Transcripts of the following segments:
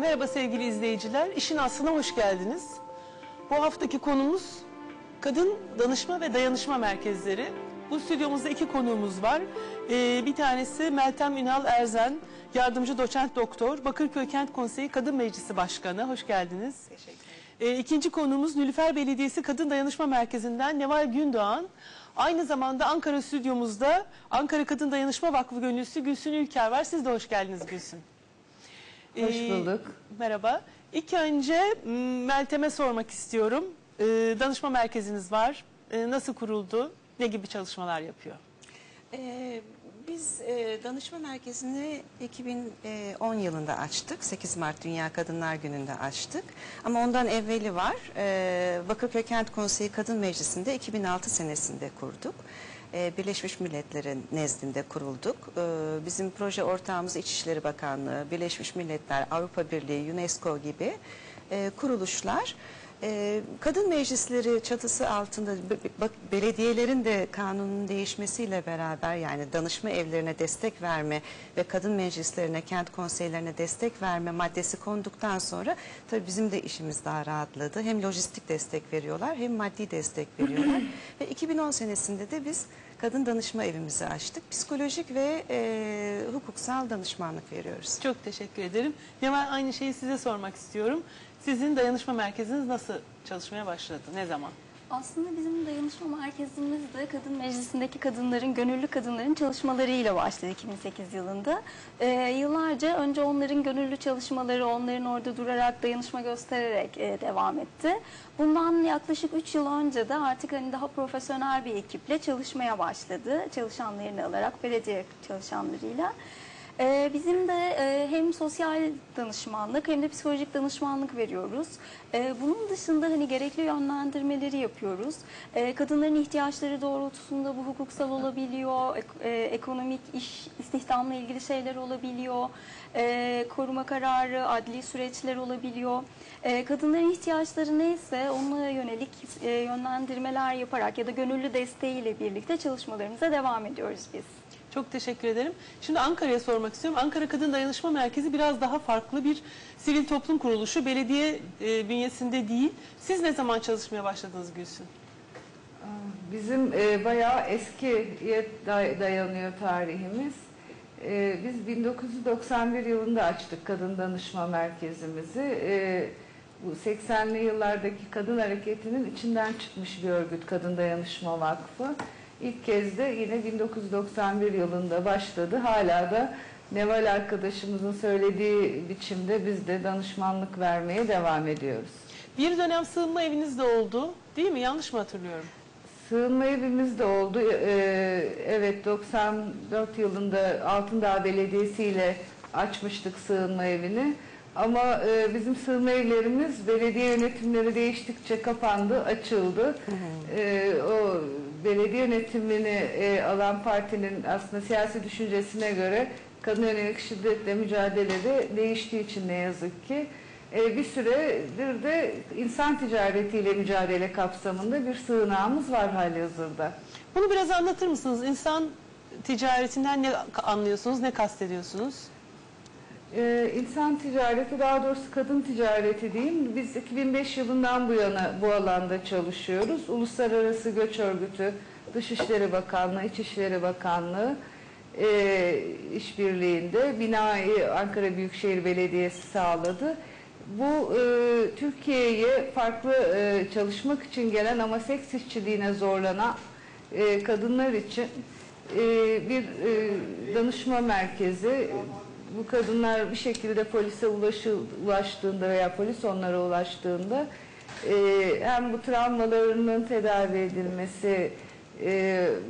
Merhaba sevgili izleyiciler. İşin aslına hoş geldiniz. Bu haftaki konumuz kadın danışma ve dayanışma merkezleri. Bu stüdyomuzda iki konuğumuz var. Ee, bir tanesi Meltem Ünal Erzen, yardımcı doçent doktor, Bakırköy Kent Konseyi Kadın Meclisi Başkanı. Hoş geldiniz. Teşekkür Ee, ikinci konuğumuz Nülüfer Belediyesi Kadın Dayanışma Merkezi'nden Neval Gündoğan. Aynı zamanda Ankara stüdyomuzda Ankara Kadın Dayanışma Vakfı Gönüllüsü Gülsün Ülker var. Siz de hoş geldiniz Gülsün. Hoş Ee, bulduk. Merhaba. İlk önce Meltem'e sormak istiyorum. Ee, danışma merkeziniz var. Ee, nasıl kuruldu? Ne gibi çalışmalar yapıyor? Ee, biz e, danışma merkezini 2010 yılında açtık. 8 Mart Dünya Kadınlar Günü'nde açtık. Ama ondan evveli var. Ee, Bakırköy Kent Konseyi Kadın Meclisi'nde 2006 senesinde kurduk. Ee, Birleşmiş Milletler'in nezdinde kurulduk. Ee, bizim proje ortağımız İçişleri Bakanlığı, Birleşmiş Milletler, Avrupa Birliği, UNESCO gibi e, kuruluşlar. Ee, Kadın meclisleri çatısı altında bak- belediyelerin de kanunun değişmesiyle beraber yani danışma evlerine destek verme ve kadın meclislerine, kent konseylerine destek verme maddesi konduktan sonra tabii bizim de işimiz daha rahatladı. Hem lojistik destek veriyorlar hem maddi destek veriyorlar. ve 2010 senesinde de biz kadın danışma evimizi açtık. Psikolojik ve e, hukuksal danışmanlık veriyoruz. Çok teşekkür ederim. Neval aynı şeyi size sormak istiyorum. Sizin dayanışma merkeziniz nasıl çalışmaya başladı? Ne zaman? Aslında bizim dayanışma merkezimiz de kadın meclisindeki kadınların, gönüllü kadınların çalışmalarıyla başladı 2008 yılında. Ee, yıllarca önce onların gönüllü çalışmaları, onların orada durarak, dayanışma göstererek e, devam etti. Bundan yaklaşık 3 yıl önce de artık hani daha profesyonel bir ekiple çalışmaya başladı. Çalışanlarını alarak, belediye çalışanlarıyla. Ee, Bizim de e, hem sosyal danışmanlık hem de psikolojik danışmanlık veriyoruz. Ee, Bunun dışında hani gerekli yönlendirmeleri yapıyoruz. Ee, Kadınların ihtiyaçları doğrultusunda bu hukuksal olabiliyor, ek- e, ekonomik iş istihdamla ilgili şeyler olabiliyor, e, koruma kararı, adli süreçler olabiliyor. E, Kadınların ihtiyaçları neyse ona yönelik e, yönlendirmeler yaparak ya da gönüllü desteğiyle birlikte çalışmalarımıza devam ediyoruz biz. Çok teşekkür ederim. Şimdi Ankara'ya sormak istiyorum. Ankara Kadın Dayanışma Merkezi biraz daha farklı bir sivil toplum kuruluşu. Belediye e, bünyesinde değil. Siz ne zaman çalışmaya başladınız Gülsün? Bizim e, bayağı eskiye day- dayanıyor tarihimiz. E, biz 1991 yılında açtık Kadın Danışma Merkezimizi. E, bu 80'li yıllardaki kadın hareketinin içinden çıkmış bir örgüt Kadın Dayanışma Vakfı. İlk kez de yine 1991 yılında başladı. Hala da Neval arkadaşımızın söylediği biçimde biz de danışmanlık vermeye devam ediyoruz. Bir dönem sığınma eviniz de oldu. Değil mi? Yanlış mı hatırlıyorum? Sığınma evimiz de oldu. Ee, evet 94 yılında Altındağ Belediyesi ile açmıştık sığınma evini. Ama e, bizim sığınma evlerimiz belediye yönetimleri değiştikçe kapandı, açıldı. Ee, o belediye yönetimini e, alan partinin aslında siyasi düşüncesine göre kadın yönelik şiddetle mücadelede değiştiği için ne yazık ki e, bir süredir de insan ticaretiyle mücadele kapsamında bir sığınağımız var hali hazırda. Bunu biraz anlatır mısınız? İnsan ticaretinden ne anlıyorsunuz, ne kastediyorsunuz? Ee, insan ticareti daha doğrusu kadın ticareti diyeyim. Biz 2005 yılından bu yana bu alanda çalışıyoruz. Uluslararası Göç Örgütü, Dışişleri Bakanlığı, İçişleri Bakanlığı e, işbirliğinde binayı Ankara Büyükşehir Belediyesi sağladı. Bu e, Türkiye'ye farklı e, çalışmak için gelen ama seks işçiliğine zorlanan e, kadınlar için e, bir e, danışma merkezi. Bu kadınlar bir şekilde polise ulaşı, ulaştığında veya polis onlara ulaştığında e, hem bu travmalarının tedavi edilmesi e,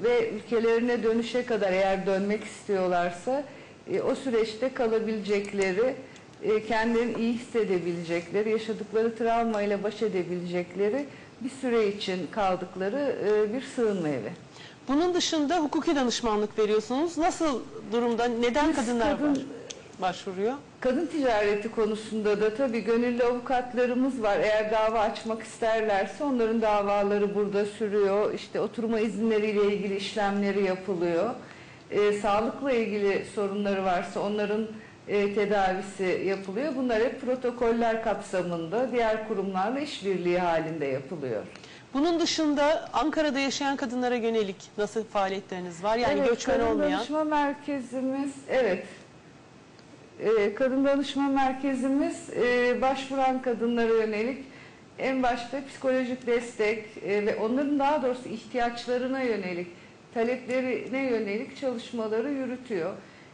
ve ülkelerine dönüşe kadar eğer dönmek istiyorlarsa e, o süreçte kalabilecekleri, e, kendilerini iyi hissedebilecekleri, yaşadıkları travmayla baş edebilecekleri bir süre için kaldıkları e, bir sığınma evi. Bunun dışında hukuki danışmanlık veriyorsunuz. Nasıl durumda? Neden Biz kadınlar kadın- baş- başvuruyor? Kadın ticareti konusunda da tabii gönüllü avukatlarımız var. Eğer dava açmak isterlerse onların davaları burada sürüyor. İşte oturma izinleriyle ilgili işlemleri yapılıyor. Ee, sağlıkla ilgili sorunları varsa onların e, tedavisi yapılıyor. Bunlar hep protokoller kapsamında diğer kurumlarla işbirliği halinde yapılıyor. Bunun dışında Ankara'da yaşayan kadınlara yönelik nasıl faaliyetleriniz var? Yani evet, göçmen olmayan. danışma merkezimiz, evet. Ee, kadın danışma merkezimiz e, başvuran kadınlara yönelik en başta psikolojik destek e, ve onların daha doğrusu ihtiyaçlarına yönelik, taleplerine yönelik çalışmaları yürütüyor.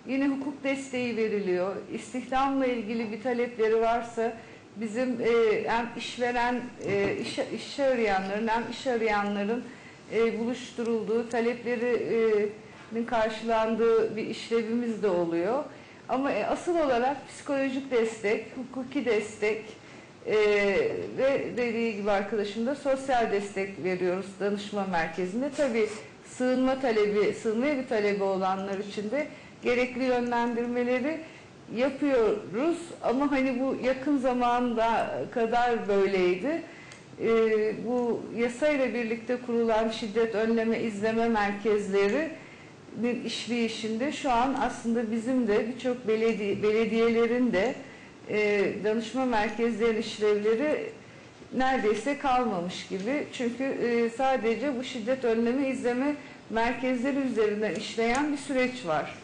Yine hukuk desteği veriliyor. İstihdamla ilgili bir talepleri varsa bizim e, hem işveren, e, iş, iş arayanların hem iş arayanların buluşturulduğu, taleplerinin karşılandığı bir işlevimiz de oluyor. Ama e, asıl olarak psikolojik destek, hukuki destek e, ve dediği gibi arkadaşım da sosyal destek veriyoruz danışma merkezinde. Tabii sığınma talebi, sığınmaya bir talebi olanlar için de gerekli yönlendirmeleri yapıyoruz. Ama hani bu yakın zamanda kadar böyleydi. E, bu yasayla birlikte kurulan şiddet önleme izleme merkezleri bir işleyişinde şu an aslında bizim de birçok belediye, belediyelerin de e, danışma merkezlerinin işlevleri neredeyse kalmamış gibi. Çünkü e, sadece bu şiddet önleme izleme merkezleri üzerinden işleyen bir süreç var.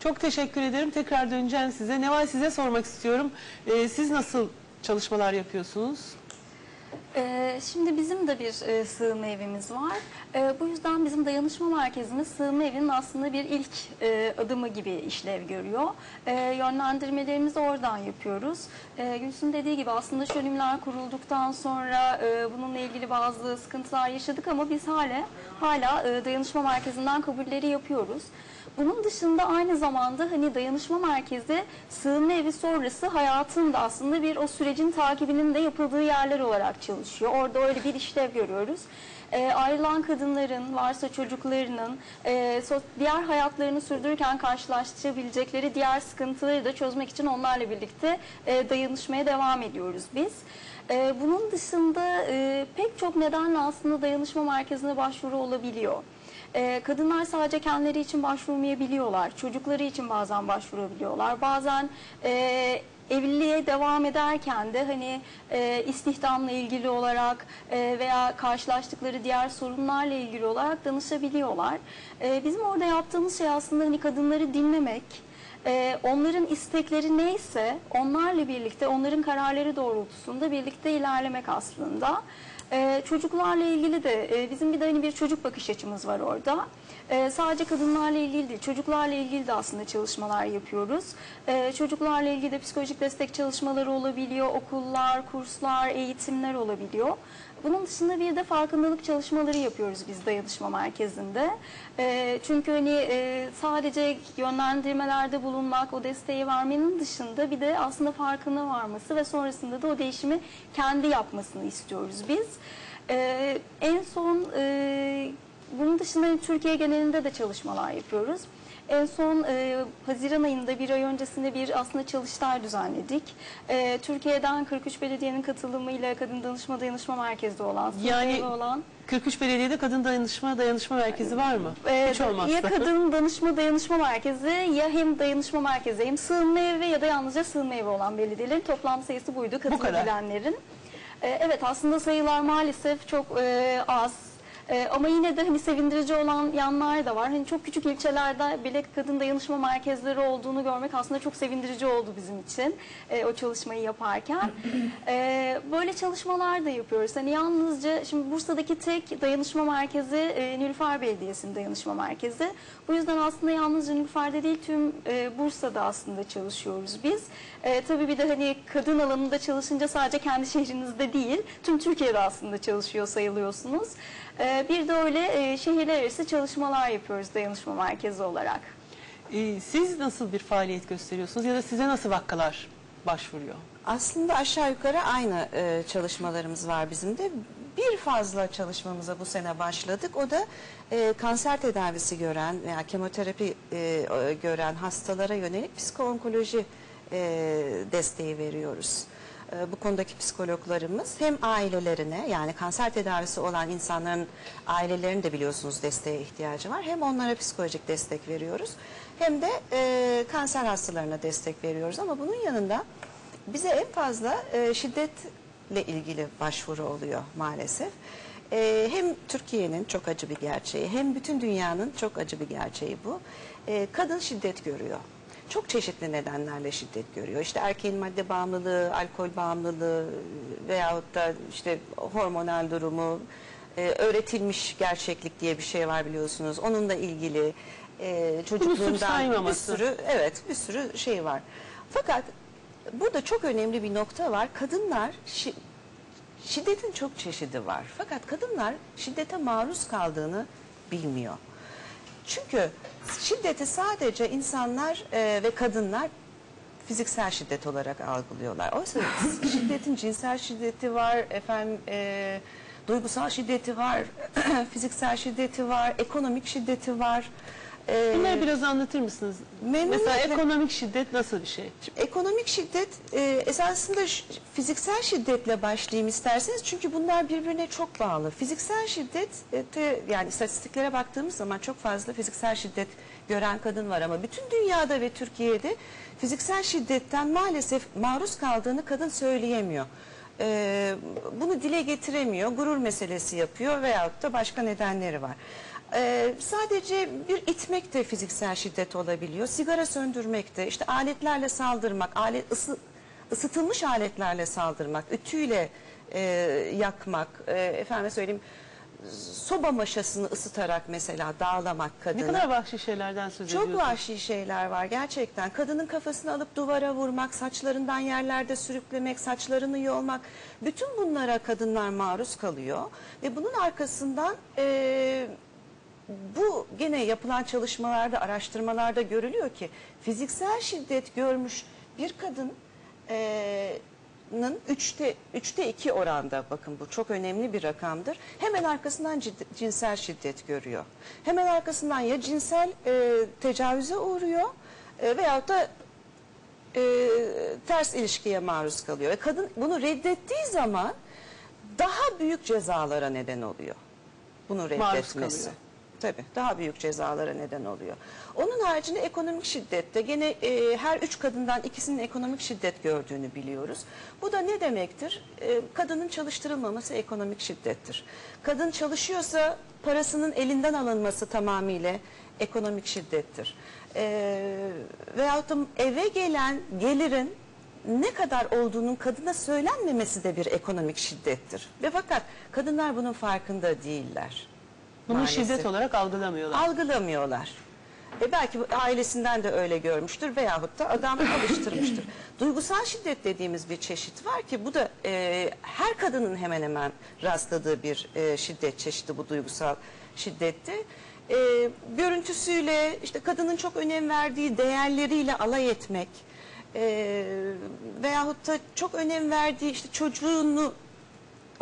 Çok teşekkür ederim. Tekrar döneceğim size. Neval size sormak istiyorum. Ee, siz nasıl çalışmalar yapıyorsunuz? Ee, Şimdi bizim de bir e, sığınma evimiz var. Ee, Bu yüzden bizim dayanışma merkezimiz sığınma evinin aslında bir ilk e, adımı gibi işlev görüyor. Ee, Yönlendirmelerimizi oradan yapıyoruz. Gülsün dediği gibi aslında şönümler kurulduktan sonra e, bununla ilgili bazı sıkıntılar yaşadık ama biz hala hala e, dayanışma merkezinden kabulleri yapıyoruz. Bunun dışında aynı zamanda hani dayanışma merkezi sığınma evi sonrası hayatın da aslında bir o sürecin takibinin de yapıldığı yerler olarak çalışıyor. Orada öyle bir işlev görüyoruz. Ee, ayrılan kadınların, varsa çocuklarının e, diğer hayatlarını sürdürürken karşılaştırabilecekleri diğer sıkıntıları da çözmek için onlarla birlikte e, dayanışmaya devam ediyoruz biz. E, bunun dışında e, pek çok nedenle aslında dayanışma merkezine başvuru olabiliyor. Ee, kadınlar sadece kendileri için başvurmayabiliyorlar. Çocukları için bazen başvurabiliyorlar. Bazen e, evliliğe devam ederken de hani e, istihdamla ilgili olarak e, veya karşılaştıkları diğer sorunlarla ilgili olarak danışabiliyorlar. E, bizim orada yaptığımız şey aslında hani kadınları dinlemek, ee, onların istekleri neyse onlarla birlikte onların kararları doğrultusunda birlikte ilerlemek aslında. Ee, çocuklarla ilgili de e, bizim bir de hani bir çocuk bakış açımız var orada. Ee, sadece kadınlarla ilgili değil çocuklarla ilgili de aslında çalışmalar yapıyoruz. Ee, çocuklarla ilgili de psikolojik destek çalışmaları olabiliyor, okullar, kurslar, eğitimler olabiliyor. Bunun dışında bir de farkındalık çalışmaları yapıyoruz biz dayanışma merkezinde. Ee, çünkü hani e, sadece yönlendirmelerde bulunmak, o desteği vermenin dışında bir de aslında farkına varması ve sonrasında da o değişimi kendi yapmasını istiyoruz biz. Ee, en son e, bunun dışında Türkiye genelinde de çalışmalar yapıyoruz. En son e, Haziran ayında bir ay öncesinde bir aslında çalıştay düzenledik. E, Türkiye'den 43 belediyenin katılımıyla Kadın Danışma Dayanışma Merkezi olan, Yani- olan 43 belediyede kadın dayanışma dayanışma merkezi var mı? e, Hiç olmazsa. ya Kadın Danışma Dayanışma Merkezi ya hem dayanışma merkezi hem sığınma evi ya da yalnızca sığınma evi olan belediyelerin toplam sayısı buydu kadar. katılabilenlerin. E, evet aslında sayılar maalesef çok e, az. E, ama yine de hani sevindirici olan yanlar da var. Hani çok küçük ilçelerde bile kadın dayanışma merkezleri olduğunu görmek aslında çok sevindirici oldu bizim için e, o çalışmayı yaparken. E, böyle çalışmalar da yapıyoruz. Hani yalnızca şimdi Bursa'daki tek dayanışma merkezi e, Nilüfer Belediyesi'nin dayanışma merkezi. Bu yüzden aslında yalnızca Nilüfer'de değil tüm e, Bursa'da aslında çalışıyoruz biz. E, tabii bir de hani kadın alanında çalışınca sadece kendi şehrinizde değil tüm Türkiye'de aslında çalışıyor sayılıyorsunuz. E, bir de öyle e, şehirler arası çalışmalar yapıyoruz dayanışma merkezi olarak. Ee, siz nasıl bir faaliyet gösteriyorsunuz ya da size nasıl vakalar başvuruyor? Aslında aşağı yukarı aynı e, çalışmalarımız var bizim de. Bir fazla çalışmamıza bu sene başladık. O da e, kanser tedavisi gören veya kemoterapi e, e, gören hastalara yönelik psikoonkoloji e, desteği veriyoruz. E, bu konudaki psikologlarımız hem ailelerine yani kanser tedavisi olan insanların ailelerinin de biliyorsunuz desteğe ihtiyacı var. Hem onlara psikolojik destek veriyoruz hem de e, kanser hastalarına destek veriyoruz. Ama bunun yanında bize en fazla e, şiddetle ilgili başvuru oluyor maalesef. E, hem Türkiye'nin çok acı bir gerçeği hem bütün dünyanın çok acı bir gerçeği bu. E, kadın şiddet görüyor. Çok çeşitli nedenlerle şiddet görüyor. İşte erkeğin madde bağımlılığı, alkol bağımlılığı veyahut da işte hormonal durumu, e, öğretilmiş gerçeklik diye bir şey var biliyorsunuz. Onunla ilgili e, çocukluğundan bir sürü evet bir sürü şey var. Fakat burada çok önemli bir nokta var. Kadınlar şi- şiddetin çok çeşidi var. Fakat kadınlar şiddete maruz kaldığını bilmiyor. Çünkü şiddeti sadece insanlar e, ve kadınlar fiziksel şiddet olarak algılıyorlar. Oysa şiddetin cinsel şiddeti var, efendim e, duygusal şiddeti var, fiziksel şiddeti var, ekonomik şiddeti var. E, Bunları biraz anlatır mısınız? Memnuniyetle. Mesela ekonomik şiddet nasıl bir şey? Ekonomik şiddet e, esasında fiziksel şiddetle başlayayım isterseniz çünkü bunlar birbirine çok bağlı. Fiziksel şiddet e, te- yani istatistiklere baktığımız zaman çok fazla fiziksel şiddet gören kadın var ama bütün dünyada ve Türkiye'de fiziksel şiddetten maalesef maruz kaldığını kadın söyleyemiyor. E, bunu dile getiremiyor, gurur meselesi yapıyor veyahut da başka nedenleri var. Ee, sadece bir itmek de fiziksel şiddet olabiliyor. Sigara söndürmek de, işte aletlerle saldırmak, alet ısı, ısıtılmış aletlerle saldırmak, ütüyle e, yakmak, e, efendim söyleyeyim soba maşasını ısıtarak mesela dağlamak kadını. Ne kadar vahşi şeylerden söz Çok ediyorsunuz. vahşi şeyler var gerçekten. Kadının kafasını alıp duvara vurmak, saçlarından yerlerde sürüklemek, saçlarını yolmak. Bütün bunlara kadınlar maruz kalıyor. Ve bunun arkasından e, bu gene yapılan çalışmalarda, araştırmalarda görülüyor ki fiziksel şiddet görmüş bir kadın e, nın üçte, üçte iki oranda bakın bu çok önemli bir rakamdır. Hemen arkasından cinsel şiddet görüyor. Hemen arkasından ya cinsel e, tecavüze uğruyor e, veyahut da e, ters ilişkiye maruz kalıyor. Ve kadın bunu reddettiği zaman daha büyük cezalara neden oluyor. Bunu reddetmesi. Tabii daha büyük cezalara neden oluyor. Onun haricinde ekonomik şiddette gene e, her üç kadından ikisinin ekonomik şiddet gördüğünü biliyoruz. Bu da ne demektir? E, kadının çalıştırılmaması ekonomik şiddettir. Kadın çalışıyorsa parasının elinden alınması tamamıyla ekonomik şiddettir. E, veyahut da eve gelen gelirin ne kadar olduğunun kadına söylenmemesi de bir ekonomik şiddettir. Ve fakat kadınlar bunun farkında değiller. Bunu Maalesef şiddet olarak algılamıyorlar. algılamıyorlar. E belki ailesinden de öyle görmüştür veyahut da adam alıştırmıştır. Duygusal şiddet dediğimiz bir çeşit var ki bu da e, her kadının hemen hemen rastladığı bir e, şiddet çeşidi bu duygusal şiddetti. E, görüntüsüyle işte kadının çok önem verdiği değerleriyle alay etmek e, veyahut da çok önem verdiği işte çocuğunu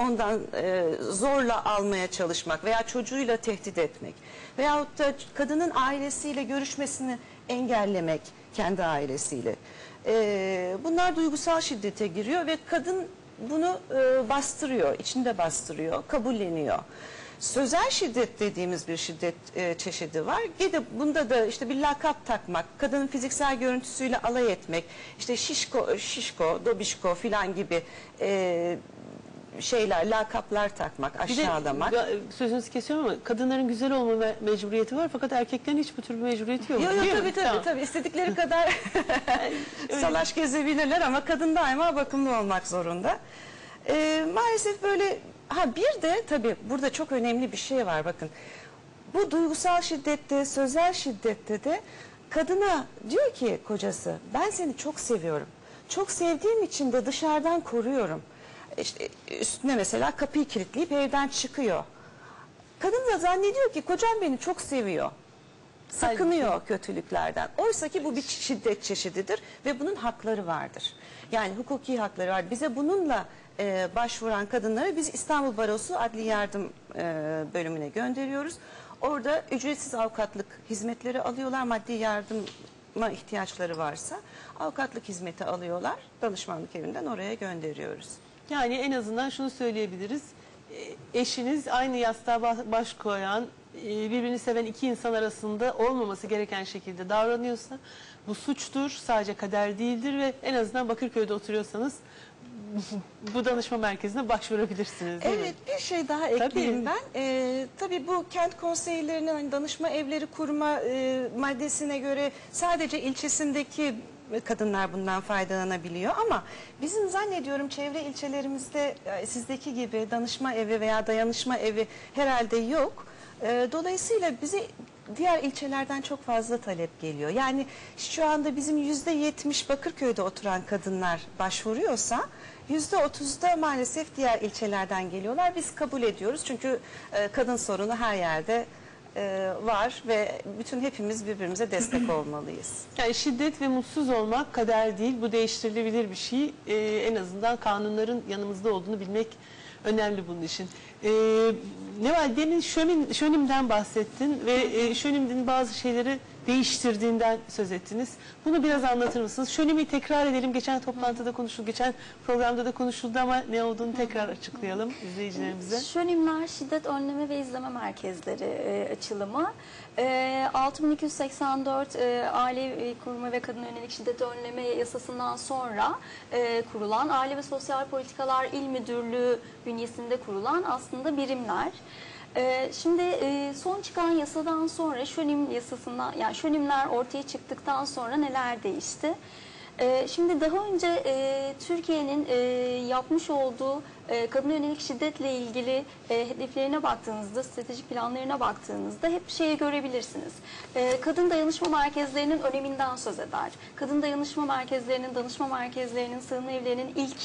ondan e, zorla almaya çalışmak veya çocuğuyla tehdit etmek veyahut da kadının ailesiyle görüşmesini engellemek kendi ailesiyle. E, bunlar duygusal şiddete giriyor ve kadın bunu e, bastırıyor, içinde bastırıyor, kabulleniyor. Sözel şiddet dediğimiz bir şiddet e, çeşidi var. Gide bunda da işte bir lakap takmak, kadının fiziksel görüntüsüyle alay etmek, işte şişko, şişko, dobişko filan gibi e, şeyler, lakaplar takmak, Bir de aşağılamak. sözünüzü kesiyorum ama kadınların güzel olma me- mecburiyeti var fakat erkeklerin hiç bu tür bir mecburiyeti yok. Yok yok değil mi? tabii tabii, Tamam. tabii istedikleri kadar salaş gezebilirler ama kadın daima bakımlı olmak zorunda. Ee, maalesef böyle ha bir de tabii burada çok önemli bir şey var bakın. Bu duygusal şiddette, sözel şiddette de kadına diyor ki kocası ben seni çok seviyorum. Çok sevdiğim için de dışarıdan koruyorum. İşte üstüne mesela kapıyı kilitleyip evden çıkıyor. Kadın da zannediyor ki kocam beni çok seviyor. Sakınıyor kötülüklerden. Oysa ki bu bir şiddet çeşididir ve bunun hakları vardır. Yani hukuki hakları var. Bize bununla e, başvuran kadınları biz İstanbul Barosu Adli Yardım e, bölümüne gönderiyoruz. Orada ücretsiz avukatlık hizmetleri alıyorlar. Maddi yardım ihtiyaçları varsa avukatlık hizmeti alıyorlar. Danışmanlık evinden oraya gönderiyoruz. Yani en azından şunu söyleyebiliriz. E, Eşiniz aynı yastığa ba- baş koyan, e, birbirini seven iki insan arasında olmaması gereken şekilde davranıyorsa bu suçtur, sadece kader değildir ve en azından Bakırköy'de oturuyorsanız bu danışma merkezine başvurabilirsiniz değil mi? Evet bir şey daha ekleyeyim Tabii. ben. Ee, tabii bu kent konseylerinin hani danışma evleri kurma e, maddesine göre sadece ilçesindeki kadınlar bundan faydalanabiliyor ama bizim zannediyorum çevre ilçelerimizde e, sizdeki gibi danışma evi veya dayanışma evi herhalde yok. E, dolayısıyla bize diğer ilçelerden çok fazla talep geliyor. Yani şu anda bizim yüzde yetmiş Bakırköy'de oturan kadınlar başvuruyorsa yüzde otuzda maalesef diğer ilçelerden geliyorlar. Biz kabul ediyoruz çünkü e, kadın sorunu her yerde e, var ve bütün hepimiz birbirimize destek olmalıyız. Yani şiddet ve mutsuz olmak kader değil, bu değiştirilebilir bir şey. Ee, en azından kanunların yanımızda olduğunu bilmek önemli bunun için. Ee, Neval demin Şömin, Şönim'den bahsettin ve e, Şönim'in bazı şeyleri değiştirdiğinden söz ettiniz. Bunu biraz anlatır mısınız? Şönim'i tekrar edelim. Geçen toplantıda konuşuldu, geçen programda da konuşuldu ama ne olduğunu tekrar açıklayalım izleyicilerimize. Şönimler Şiddet Önleme ve İzleme Merkezleri e, açılımı. E, 6284 e, Aile Koruma ve Kadın Yönelik Şiddet Önleme Yasasından sonra e, kurulan Aile ve Sosyal Politikalar İl Müdürlüğü bünyesinde kurulan aslında birimler. E, şimdi e, son çıkan yasadan sonra Şönim yasasından yani Şönimler ortaya çıktıktan sonra neler değişti? Ee, Şimdi daha önce e, Türkiye'nin e, yapmış olduğu e, kadına yönelik şiddetle ilgili hedeflerine baktığınızda, stratejik planlarına baktığınızda hep şeyi görebilirsiniz. Kadın dayanışma merkezlerinin öneminden söz eder. Kadın dayanışma merkezlerinin, danışma merkezlerinin, sığınma evlerinin ilk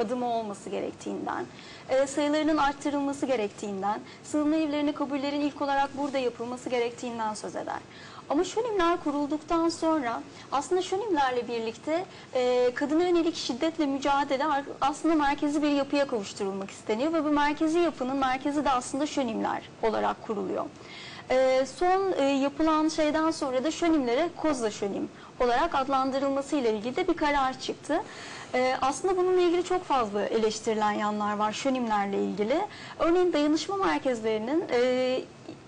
adımı olması gerektiğinden, e, sayılarının arttırılması gerektiğinden, sığınma evlerine kabullerin ilk olarak burada yapılması gerektiğinden söz eder. Ama şönimler kurulduktan sonra aslında şönimlerle birlikte e, kadına yönelik şiddetle mücadele aslında merkezi bir yapıya kavuşturulmak isteniyor ve bu merkezi yapının merkezi de aslında şönimler olarak kuruluyor. E, son e, yapılan şeyden sonra da şönimlere kozla şönim olarak adlandırılması ile ilgili de bir karar çıktı. Ee, aslında bununla ilgili çok fazla eleştirilen yanlar var şönimlerle ilgili. Örneğin dayanışma merkezlerinin e,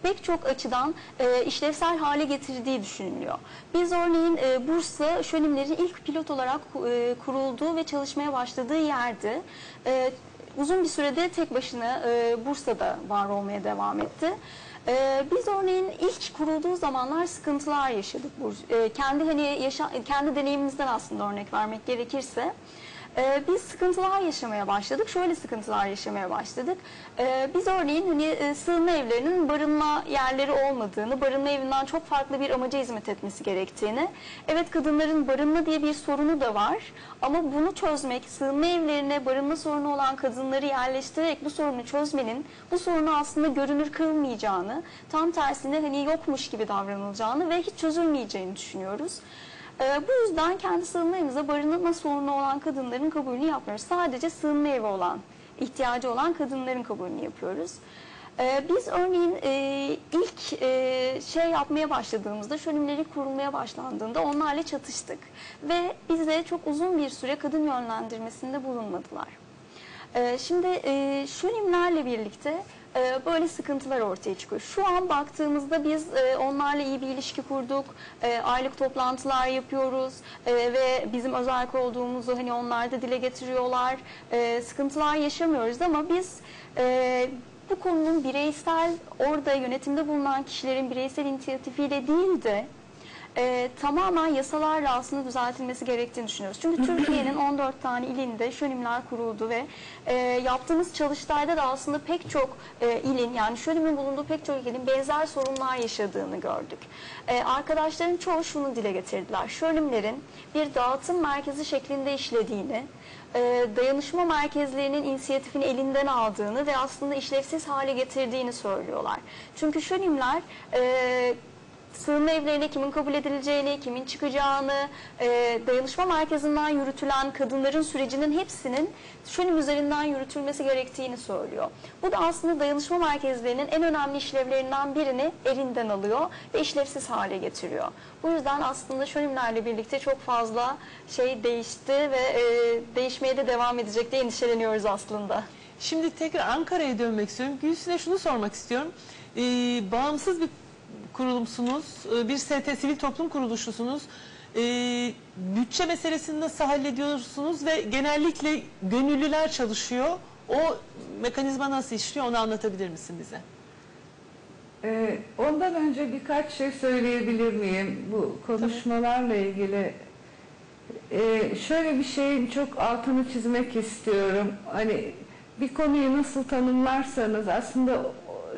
pek çok açıdan e, işlevsel hale getirdiği düşünülüyor. Biz örneğin e, Bursa şönimlerin ilk pilot olarak e, kurulduğu ve çalışmaya başladığı yerdi. E, uzun bir sürede tek başına e, Bursa'da var olmaya devam etti. Ee, biz örneğin ilk kurulduğu zamanlar sıkıntılar yaşadık. Bu, e, kendi hani yaşa, kendi deneyimimizden aslında örnek vermek gerekirse. E, biz sıkıntılar yaşamaya başladık. Şöyle sıkıntılar yaşamaya başladık. E, biz örneğin hani e, sığınma evlerinin barınma yerleri olmadığını, barınma evinden çok farklı bir amaca hizmet etmesi gerektiğini. Evet kadınların barınma diye bir sorunu da var. Ama bunu çözmek, sığınma evlerine barınma sorunu olan kadınları yerleştirerek bu sorunu çözmenin bu sorunu aslında görünür kılmayacağını, tam tersine hani yokmuş gibi davranılacağını ve hiç çözülmeyeceğini düşünüyoruz. Ee, bu yüzden kendi sığınma evimize barınma sorunu olan kadınların kabulünü yapmıyoruz. Sadece sığınma evi olan, ihtiyacı olan kadınların kabulünü yapıyoruz. Ee, biz örneğin e, ilk e, şey yapmaya başladığımızda, şönümleri kurulmaya başlandığında onlarla çatıştık. Ve bize çok uzun bir süre kadın yönlendirmesinde bulunmadılar. Ee, şimdi e, şönimlerle birlikte e, böyle sıkıntılar ortaya çıkıyor. Şu an baktığımızda biz e, onlarla iyi bir ilişki kurduk, e, aylık toplantılar yapıyoruz e, ve bizim özel olduğumuzu hani onlar da dile getiriyorlar. Sıkıntılar yaşamıyoruz ama biz bu konunun bireysel, orada yönetimde bulunan kişilerin bireysel inisiyatifiyle değil de e, tamamen yasalarla aslında düzeltilmesi gerektiğini düşünüyoruz. Çünkü Türkiye'nin 14 tane ilinde şönimler kuruldu ve e, yaptığımız çalıştayda da aslında pek çok e, ilin yani şönimin bulunduğu pek çok ilin benzer sorunlar yaşadığını gördük. E, arkadaşların çoğu şunu dile getirdiler. Şönimlerin bir dağıtım merkezi şeklinde işlediğini, e, dayanışma merkezlerinin inisiyatifini elinden aldığını ve aslında işlevsiz hale getirdiğini söylüyorlar. Çünkü şönimler e, sığınma evlerine kimin kabul edileceğini, kimin çıkacağını, e, dayanışma merkezinden yürütülen kadınların sürecinin hepsinin şönim üzerinden yürütülmesi gerektiğini söylüyor. Bu da aslında dayanışma merkezlerinin en önemli işlevlerinden birini elinden alıyor ve işlevsiz hale getiriyor. Bu yüzden aslında şönimlerle birlikte çok fazla şey değişti ve e, değişmeye de devam edecek diye endişeleniyoruz aslında. Şimdi tekrar Ankara'ya dönmek istiyorum. Gülsün'e şunu sormak istiyorum. Ee, bağımsız bir kurulumsunuz, ee, bir ST sivil toplum kuruluşusunuz. Ee, bütçe meselesini nasıl hallediyorsunuz ve genellikle gönüllüler çalışıyor. O mekanizma nasıl işliyor onu anlatabilir misin bize? Ee, ondan önce birkaç şey söyleyebilir miyim bu konuşmalarla ilgili? Ee, şöyle bir şeyin çok altını çizmek istiyorum. Hani bir konuyu nasıl tanımlarsanız aslında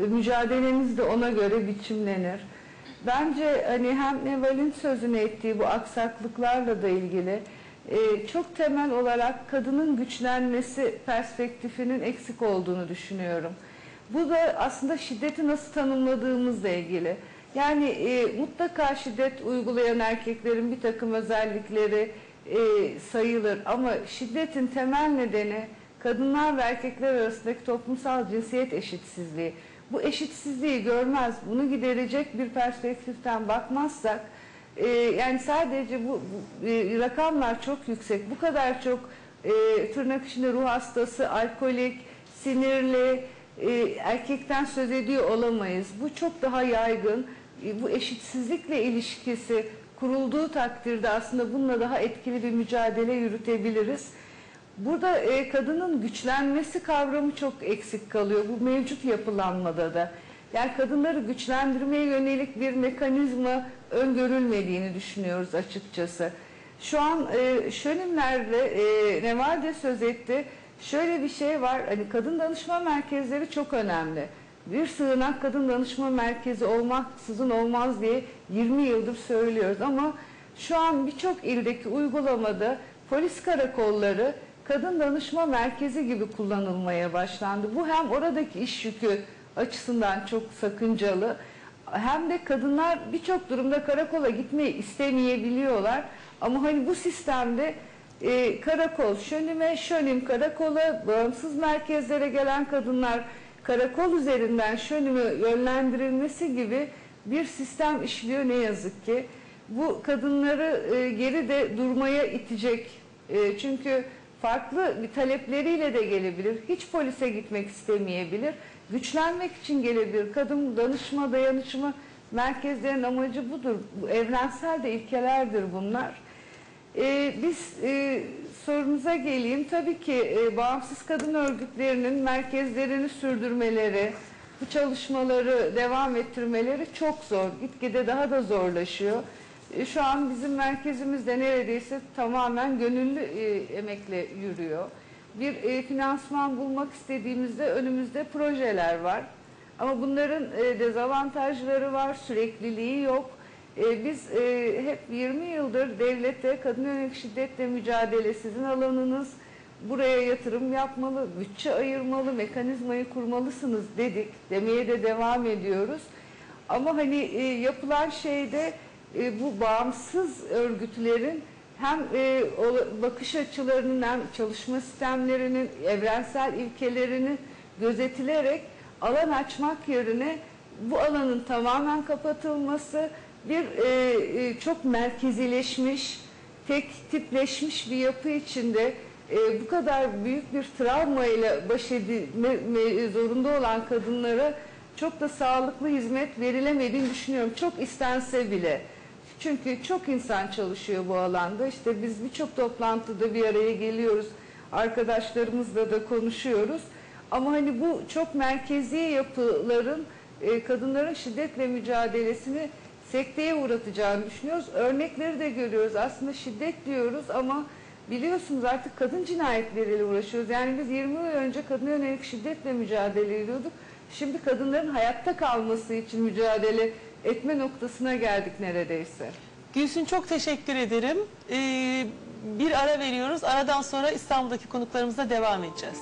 mücadeleniz de ona göre biçimlenir. Bence hani hem Neval'in sözünü ettiği bu aksaklıklarla da ilgili e, çok temel olarak kadının güçlenmesi perspektifinin eksik olduğunu düşünüyorum. Bu da aslında şiddeti nasıl tanımladığımızla ilgili. Yani e, mutlaka şiddet uygulayan erkeklerin bir takım özellikleri e, sayılır ama şiddetin temel nedeni kadınlar ve erkekler arasındaki toplumsal cinsiyet eşitsizliği. Bu eşitsizliği görmez, bunu giderecek bir perspektiften bakmazsak, e, yani sadece bu, bu e, rakamlar çok yüksek, bu kadar çok e, tırnak içinde ruh hastası, alkolik, sinirli, e, erkekten söz ediyor olamayız. Bu çok daha yaygın. E, bu eşitsizlikle ilişkisi kurulduğu takdirde aslında bununla daha etkili bir mücadele yürütebiliriz. Burada e, kadının güçlenmesi kavramı çok eksik kalıyor bu mevcut yapılanmada da. Yani kadınları güçlendirmeye yönelik bir mekanizma öngörülmediğini düşünüyoruz açıkçası. Şu an e, şönimlerde e, Neval de söz etti. Şöyle bir şey var. Hani kadın danışma merkezleri çok önemli. Bir sığınak kadın danışma merkezi olmaksızın olmaz diye 20 yıldır söylüyoruz ama şu an birçok ildeki uygulamada polis karakolları kadın danışma merkezi gibi kullanılmaya başlandı. Bu hem oradaki iş yükü açısından çok sakıncalı hem de kadınlar birçok durumda karakola gitmeyi istemeyebiliyorlar. Ama hani bu sistemde e, karakol, şönime, şönim karakola, bağımsız merkezlere gelen kadınlar karakol üzerinden şönüme yönlendirilmesi gibi bir sistem işliyor ne yazık ki. Bu kadınları e, geri de durmaya itecek. E, çünkü farklı bir talepleriyle de gelebilir. Hiç polise gitmek istemeyebilir. Güçlenmek için gelebilir. Kadın danışma, dayanışma merkezlerin amacı budur. Bu evrensel de ilkelerdir bunlar. Ee, biz e, sorunuza geleyim. Tabii ki e, bağımsız kadın örgütlerinin merkezlerini sürdürmeleri, bu çalışmaları devam ettirmeleri çok zor. Gitgide daha da zorlaşıyor. E, şu an bizim merkezimizde neredeyse tamamen gönüllü e, emekle yürüyor. Bir e, finansman bulmak istediğimizde önümüzde projeler var. Ama bunların dezavantajları var, sürekliliği yok. Biz hep 20 yıldır devlete kadın yönelik şiddetle mücadele sizin alanınız, buraya yatırım yapmalı, bütçe ayırmalı, mekanizmayı kurmalısınız dedik. Demeye de devam ediyoruz. Ama hani yapılan şeyde e, bu bağımsız örgütlerin hem e, bakış açılarının hem çalışma sistemlerinin evrensel ilkelerini gözetilerek alan açmak yerine bu alanın tamamen kapatılması bir e, e, çok merkezileşmiş, tek tipleşmiş bir yapı içinde e, bu kadar büyük bir travmayla baş edilme zorunda olan kadınlara çok da sağlıklı hizmet verilemediğini düşünüyorum. Çok istense bile. Çünkü çok insan çalışıyor bu alanda. İşte biz birçok toplantıda bir araya geliyoruz. Arkadaşlarımızla da konuşuyoruz. Ama hani bu çok merkezi yapıların e, kadınların şiddetle mücadelesini sekteye uğratacağını düşünüyoruz. Örnekleri de görüyoruz. Aslında şiddet diyoruz ama biliyorsunuz artık kadın cinayetleriyle uğraşıyoruz. Yani biz 20 yıl önce kadın yönelik şiddetle mücadele ediyorduk. Şimdi kadınların hayatta kalması için mücadele etme noktasına geldik neredeyse. Gülsün çok teşekkür ederim. Ee, bir ara veriyoruz. Aradan sonra İstanbul'daki konuklarımızla devam edeceğiz.